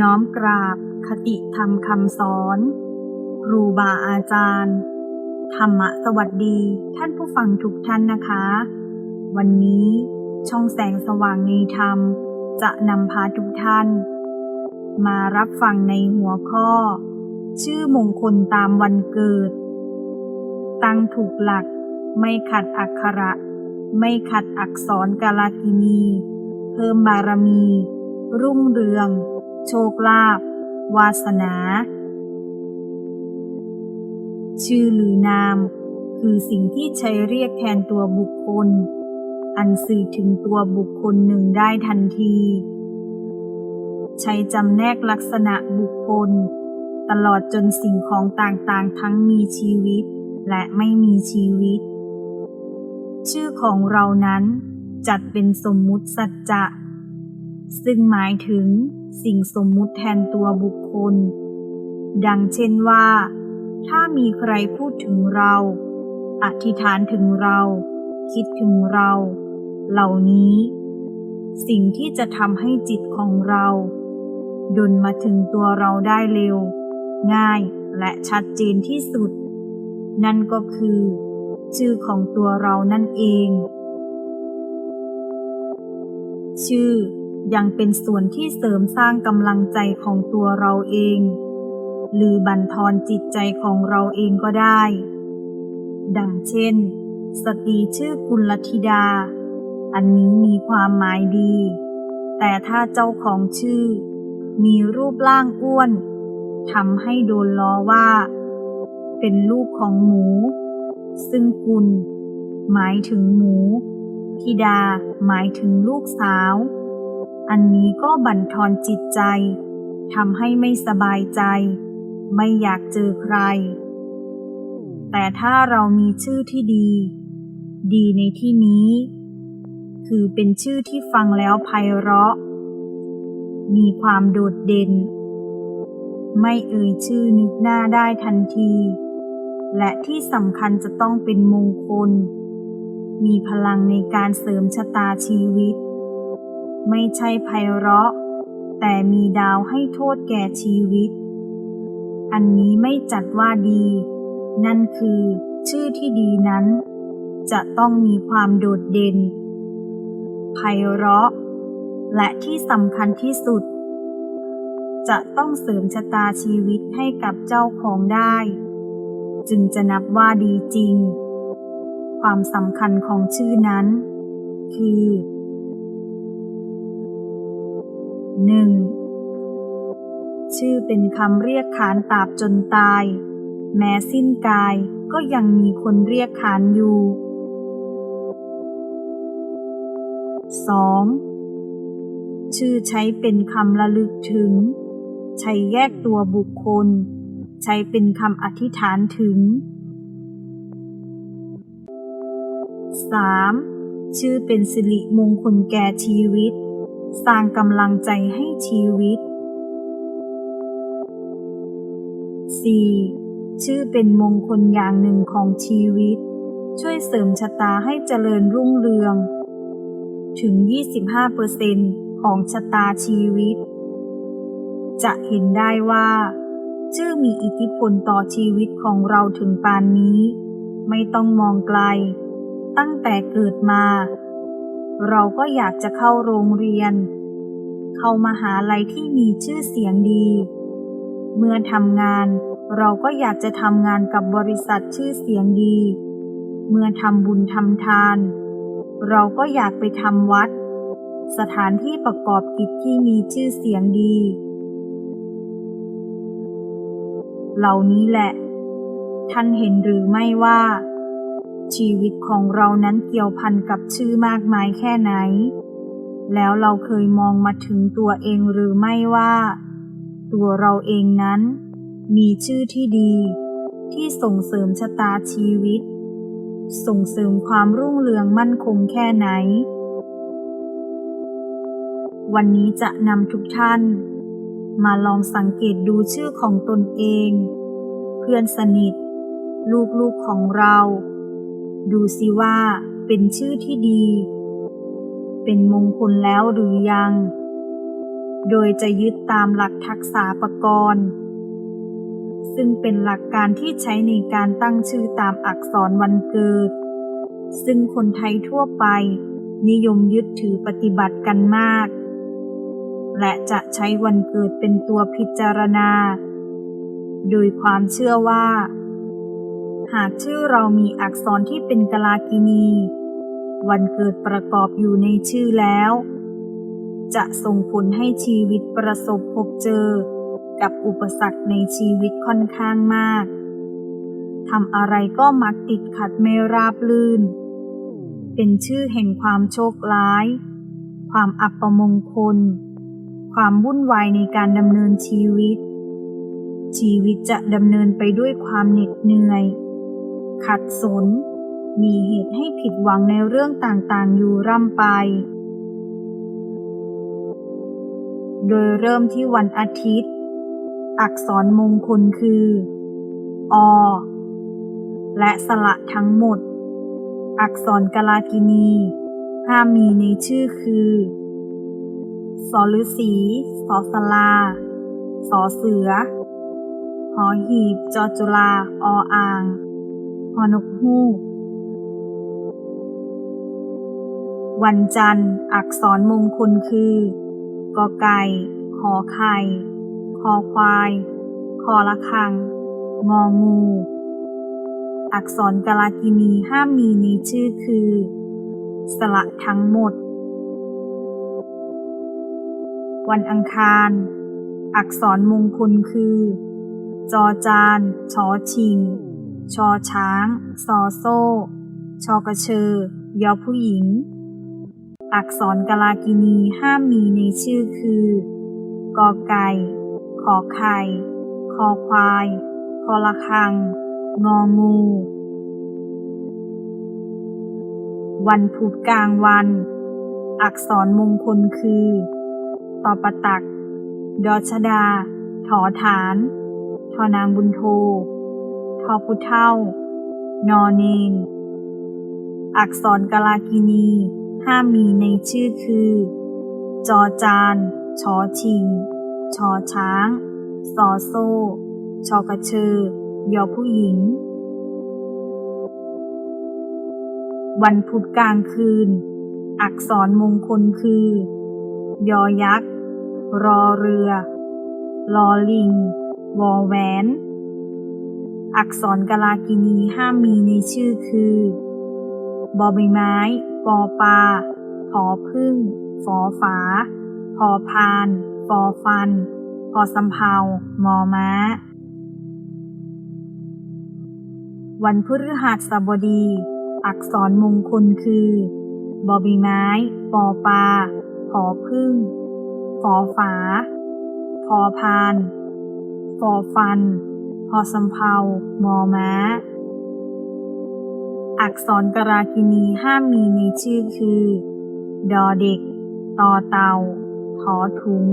น้อมกราบคติธรรมคำสอน ครูบาอาจารย์ ธรรมะสวัสดีท่านผู้ฟังทุกท่านนะคะ วันนี้ช่องแสงสว่างในธรรม จะนำพาทุกท่าน มารับฟังในหัวข้อ ชื่อมงคลตามวันเกิด ตั้งถูกหลักไม่ขัดอักขระ ไม่ขัดอักษรกาลากินี เพิ่มบารมี รุ่งเรือง โชคลาภวาสนา ชื่อหรือนาม คือสิ่งที่ใช้เรียกแทนตัวบุคคล อันสื่อถึงตัวบุคคลหนึ่งได้ทันที ใช้จำแนกลักษณะบุคคล ตลอดจนสิ่งของต่างๆ ทั้งมีชีวิต และไม่มีชีวิต ชื่อของเรานั้นจัดเป็นสมมุติสัจจะ ซึ่งหมายถึง สิ่งสมมุติแทนตัวบุคคล ดังเช่นว่า ถ้ามีใครพูดถึงเรา อธิษฐานถึงเรา คิดถึงเรา เหล่านี้ สิ่งที่จะทำให้จิตของเราดนมาถึงตัวเราได้เร็ว ง่ายและชัดเจนที่สุด นั่นก็คือ ชื่อของตัวเรานั่นเอง ชื่อ ยังเป็นส่วนที่เสริมสร้างกำลังใจของตัวเราเอง หรือบั่นทอนจิตใจของเราเองก็ได้ ดังเช่น สตรีชื่อกุลธิดา อันนี้มีความหมายดี แต่ถ้าเจ้าของชื่อ มีรูปร่างอ้วนทำให้โดนล้อว่า เป็นลูกของหมู ซึ่งกุลหมายถึงหมูธิดาหมายถึงลูกสาว อันนี้ก็บั่นทอนจิตใจทำให้ไม่สบายใจ ไม่อยากเจอใคร แต่ถ้าเรามีชื่อที่ดี ดีในที่นี้ คือเป็นชื่อที่ฟังแล้วไพเราะ มีความโดดเด่น ไม่เอ่ยชื่อนึกหน้าได้ทันที และที่สำคัญจะต้องเป็นมงคล มีพลังในการเสริมชะตาชีวิต ไม่ใช่ไพเราะ แต่มีดาวให้โทษแก่ชีวิต อันนี้ไม่จัดว่าดี นั่นคือชื่อที่ดีนั้น จะต้องมีความโดดเด่น ไพเราะ และที่สำคัญที่สุด จะต้องเสริมชะตาชีวิตให้กับเจ้าของได้ จึงจะนับว่าดีจริง ความสำคัญของชื่อนั้น คือ 1. ชื่อเป็นคำเรียกขานตราบจนตาย แม้สิ้นกายก็ยังมีคนเรียกขานอยู่ 2. ชื่อใช้เป็นคำระลึกถึง ใช้แยกตัวบุคคล ใช้เป็นคำอธิษฐานถึง 3. ชื่อเป็นสิริมงคลแก่ชีวิต สร้างกำลังใจให้ชีวิต 4. ชื่อเป็นมงคลอย่างหนึ่งของชีวิต ช่วยเสริมชะตาให้เจริญรุ่งเรือง ถึง 25%ของชะตาชีวิต จะเห็นได้ว่า ชื่อมีอิทธิพลต่อชีวิตของเราถึงปานนี้ ไม่ต้องมองไกล ตั้งแต่เกิดมา เราก็อยากจะเข้าโรงเรียน เข้ามาหาลัยที่มีชื่อเสียงดี เมื่อทำงานเราก็อยากจะทำงานกับบริษัทชื่อเสียงดี เมื่อทำบุญทำทาน เราก็อยากไปทำวัด สถานที่ประกอบกิจที่มีชื่อเสียงดี เหล่านี้แหละ ท่านเห็นหรือไม่ว่า ชีวิตของเรานั้นเกี่ยวพันกับชื่อมากมายแค่ไหน แล้วเราเคยมองมาถึงตัวเองหรือไม่ว่า ตัวเราเองนั้น มีชื่อที่ดี ที่ส่งเสริมชะตาชีวิต ส่งเสริมความรุ่งเรืองมั่นคงแค่ไหน วันนี้จะนำทุกท่าน มาลองสังเกตดูชื่อของตนเอง เพื่อนสนิท ลูกๆของเรา ดูสิว่าเป็นชื่อที่ดี เป็นมงคลแล้วหรือยัง โดยจะยึดตามหลักทักษะประกรณ์ซึ่งเป็นหลักการที่ใช้ในการตั้งชื่อตามอักษรวันเกิด ซึ่งคนไทยทั่วไป นิยมยึดถือปฏิบัติกันมาก และจะใช้วันเกิดเป็นตัวพิจารณา โดยความเชื่อว่า หากชื่อเรามีอักษรที่เป็นกลากินี วันเกิดประกอบอยู่ในชื่อแล้ว จะส่งผลให้ชีวิตประสบพบเจอ กับอุปสรรคในชีวิตค่อนข้างมากทำอะไรก็มักติดขัดไม่ราบลื่น เป็นชื่อแห่งความโชคร้าย ความอัปมงคล ความวุ่นวายในการดำเนินชีวิต ชีวิตจะดำเนินไปด้วยความเหน็ดเหนื่อย ขัดสน มีเหตุให้ผิดหวังในเรื่องต่างๆ อยู่ร่ำไป โดยเริ่มที่วันอาทิตย์ อักษรมงคลคือ อ และสระทั้งหมด อักษรกลากินีห้ามมีในชื่อคือสอฤษีสอสลาสอเสือ หอหีบ จอจุลา ออ่าง หอนกฮูก วันจันทร์ อักษรมงคลคือกอไก่ ขอไข่ คอควาย คอละคัง งองู อักษรกาลากินีห้ามมีในชื่อคือ สละทั้งหมด วันอังคาร อักษรมงคลคือ จอจาน ชอชิง ชอช้าง ซอโซ่ ชอกระเชอยอผู้หญิง อักษรกลากินีห้ามมีในชื่อคือ กอไก่ ขอไข่ คอควาย คอละคัง งองู วันพุธกลางวัน อักษรมงคลคือตอปะตัก ดอชดา ถอฐาน ทอนางบุญโท ทอพุเท่านอเนน อักษรกาลากินีห้ามมีในชื่อคือ จอจานชอชิง ชอช้างซอโซ่ชอกระเชอยอผู้หญิง วันพุธกลางคืน อักษรมงคลคือ ยอยักษ์ รอเรือ ลอลิง วอแหวน อักษรกลากินีห้ามมีในชื่อคือ บอใบไม้ ปอปลาผอพึ่งฟอฝาพอพานฟอฟัน พอสำเภามอม้า วันพฤหัสบดี อักษรมงคลคือ บอใบไม้ ปอปลาผอพึ่งฟอฝาพอพาน ฟอฟัน พอสำเภามอม้า อักษรกรากินีห้ามมีในชื่อคือ ดอเด็ก ตอเตาถอถุง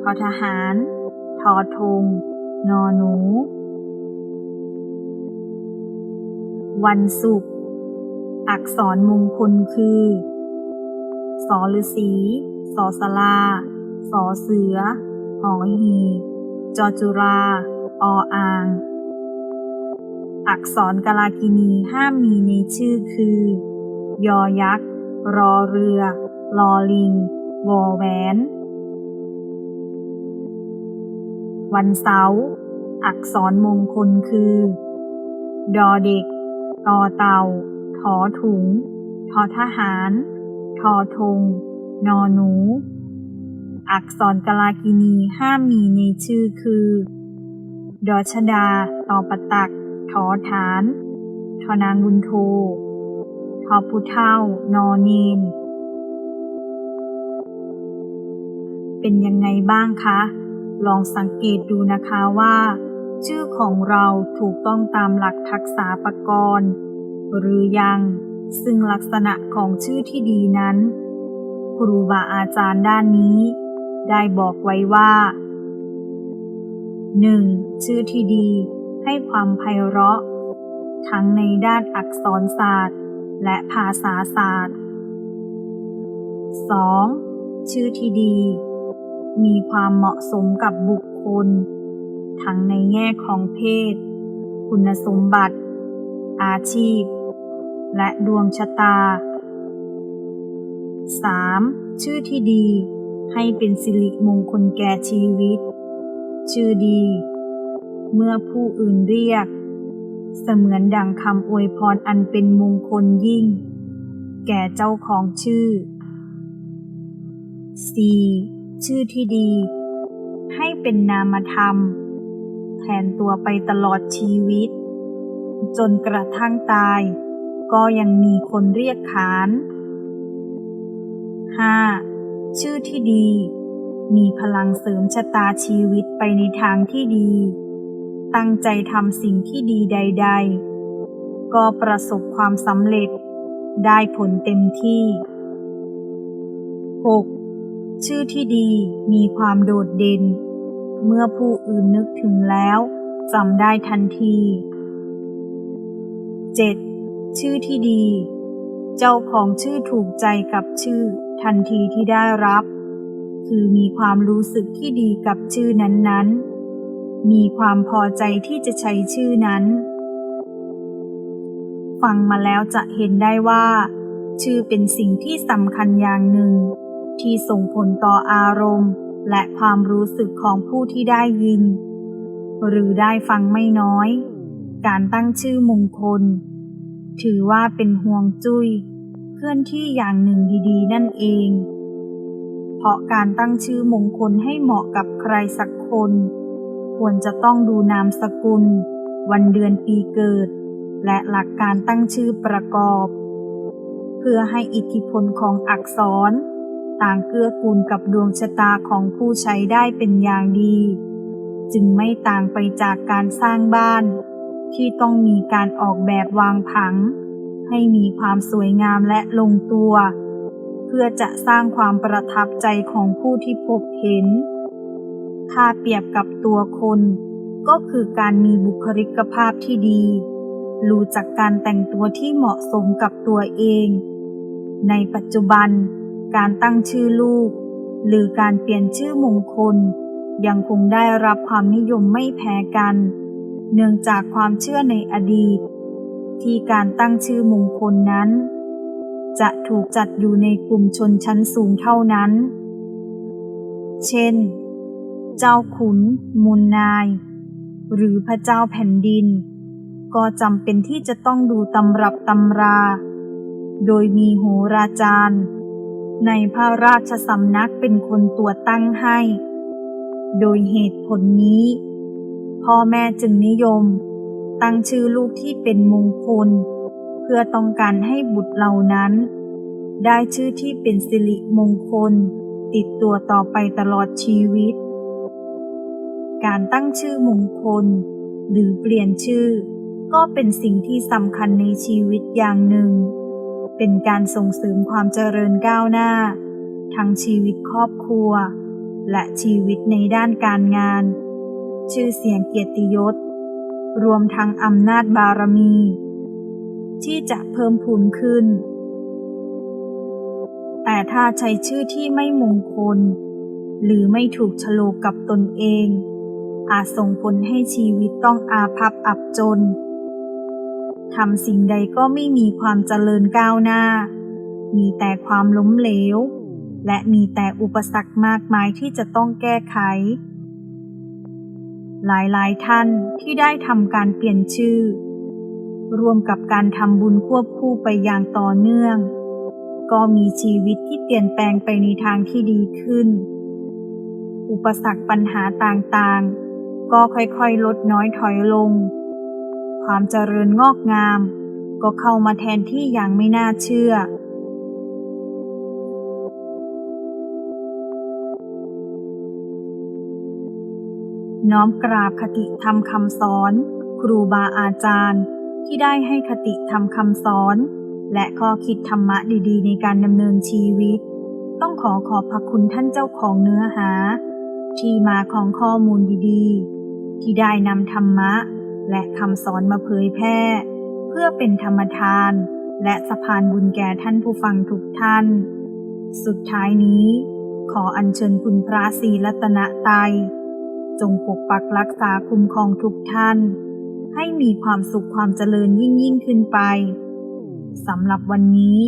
ทอทหาร ทอทง นอหนู วันศุกร์ อักษรมงคลคือ สอฤษีสอสลาสอเสือหอหี จอจุรา ออาง อักษรกลากินีห้ามมีในชื่อคือ ยอยักษ์ รอเรือ ลอลิง วอแหวน วันเสาร์อักษรมงคลคือ ดอเด็ก ตอเต่า ถอถุง ทอทหาร ทอทงนอหนู อักษรกลากินีห้ามมีในชื่อคือ ดอชดาตอปตักทอฐาน ทนางบุญโททอพุเท่านอเนนเป็นยังไงบ้างคะ ลองสังเกตดูนะคะว่า ชื่อของเราถูกต้องตามหลักทักษะประกรณ์ หรือยัง ซึ่งลักษณะของชื่อที่ดีนั้น ครูบาอาจารย์ด้านนี้ ได้บอกไว้ว่า 1. ชื่อที่ดี ให้ความไพเราะ ทั้งในด้านอักษรศาสตร์ และภาษาศาสตร์ 2. ชื่อที่ดี มีความเหมาะสมกับบุคคล ทั้งในแง่ของเพศ คุณสมบัติ อาชีพ และดวงชะตา 3. ชื่อที่ดี ให้เป็นสิริมงคลแก่ชีวิต ชื่อดี เมื่อผู้อื่นเรียก เสมือนดังคำอวยพรอันเป็นมงคลยิ่ง แก่เจ้าของชื่อ 4. ชื่อที่ดี ให้เป็นนามธรรม แทนตัวไปตลอดชีวิต จนกระทั่งตาย ก็ยังมีคนเรียกขาน 5. ชื่อที่ดี มีพลังเสริมชะตาชีวิตไปในทางที่ดี ตั้งใจทำสิ่งที่ดีใด ๆ ก็ประสบความสำเร็จ ได้ผลเต็มที่ 6. ชื่อที่ดีมีความโดดเด่น เมื่อผู้อื่นนึกถึงแล้วจำได้ทันที 7. ชื่อที่ดี เจ้าของชื่อถูกใจกับชื่อทันทีที่ได้รับ คือมีความรู้สึกที่ดีกับชื่อนั้นๆ มีความพอใจที่จะใช้ชื่อนั้น ฟังมาแล้วจะเห็นได้ว่า ชื่อเป็นสิ่งที่สำคัญอย่างหนึ่ง ที่ส่งผลต่ออารมณ์ และความรู้สึกของผู้ที่ได้ยิน หรือได้ฟังไม่น้อย การตั้งชื่อมงคล ถือว่าเป็นห่วงจุย้ยเคลื่อนที่อย่างหนึ่งดีๆ นั่นเอง เพราะการตั้งชื่อมงคลให้เหมาะกับใครสักคน ควรจะต้องดูนามสกุล วันเดือนปีเกิด และหลักการตั้งชื่อประกอบ เพื่อให้อิทธิพลของอักษร ต่างเกื้อกูลกับดวงชะตาของผู้ใช้ได้เป็นอย่างดี จึงไม่ต่างไปจากการสร้างบ้าน ที่ต้องมีการออกแบบวางผัง ให้มีความสวยงามและลงตัว พื่อจะสร้างความประทับใจของผู้ที่พบเห็น ถ้าเปรียบกับตัวคน ก็คือการมีบุคลิกภาพที่ดี รู้จักการแต่งตัวที่เหมาะสมกับตัวเอง ในปัจจุบัน การตั้งชื่อลูก หรือการเปลี่ยนชื่อมงคล ยังคงได้รับความนิยมไม่แพ้กัน เนื่องจากความเชื่อในอดีต ที่การตั้งชื่อมงคลนั้น จะถูกจัดอยู่ในกลุ่มชนชั้นสูงเท่านั้น เช่น เจ้าขุนมูลนาย หรือพระเจ้าแผ่นดิน ก็จำเป็นที่จะต้องดูตำรับตำรา โดยมีโหราจารย์ ในพระราชสำนักเป็นคนตรวตั้งให้ โดยเหตุผลนี้ พ่อแม่จึงนิยม ตั้งชื่อลูกที่เป็นมงคล เพื่อต้องการให้บุตรเหล่านั้น ได้ชื่อที่เป็นสิริมงคล ติดตัวต่อไปตลอดชีวิต การตั้งชื่อมงคล หรือเปลี่ยนชื่อ ก็เป็นสิ่งที่สำคัญในชีวิตอย่างหนึ่ง เป็นการส่งเสริมความเจริญก้าวหน้า ทั้งชีวิตครอบครัว และชีวิตในด้านการงาน ชื่อเสียงเกียรติยศรวมทั้งอำนาจบารมี ที่จะเพิ่มพูนขึ้น แต่ถ้าใช้ชื่อที่ไม่มงคล หรือไม่ถูกฉลกกับตนเอง อาจส่งผลให้ชีวิตต้องอาภัพอับจนทำสิ่งใดก็ไม่มีความเจริญก้าวหน้า มีแต่ความล้มเหลว และมีแต่อุปสรรคมากมายที่จะต้องแก้ไข หลายๆท่านที่ได้ทำการเปลี่ยนชื่อ รวมกับการทำบุญควบคู่ไปอย่างต่อเนื่อง ก็มีชีวิตที่เปลี่ยนแปลงไปในทางที่ดีขึ้น อุปสรรคปัญหาต่างๆ ก็ค่อยๆ ลดน้อยถอยลง ความเจริญงอกงาม ก็เข้ามาแทนที่อย่างไม่น่าเชื่อน้อมกราบคติธรรมคำสอน ครูบาอาจารย์ ที่ได้ให้คติธรรมคำสอน และข้อคิดธรรมะดีๆ ในการดำเนินชีวิต ต้องขอขอบพระคุณท่านเจ้าของเนื้อหา ที่มาของข้อมูลดีๆ ที่ได้นำธรรมะ และคำสอนมาเผยแพร่ เพื่อเป็นธรรมทาน และสะพานบุญแก่ท่านผู้ฟังทุกท่าน สุดท้ายนี้ ขออัญเชิญคุณพระศรีรัตนตรัยจงปกปักรักษาคุ้มครองทุกท่าน ให้มีความสุขความเจริญยิ่งยิ่งขึ้นไปสำหรับวันนี้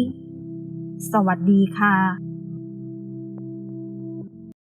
สวัสดีค่ะ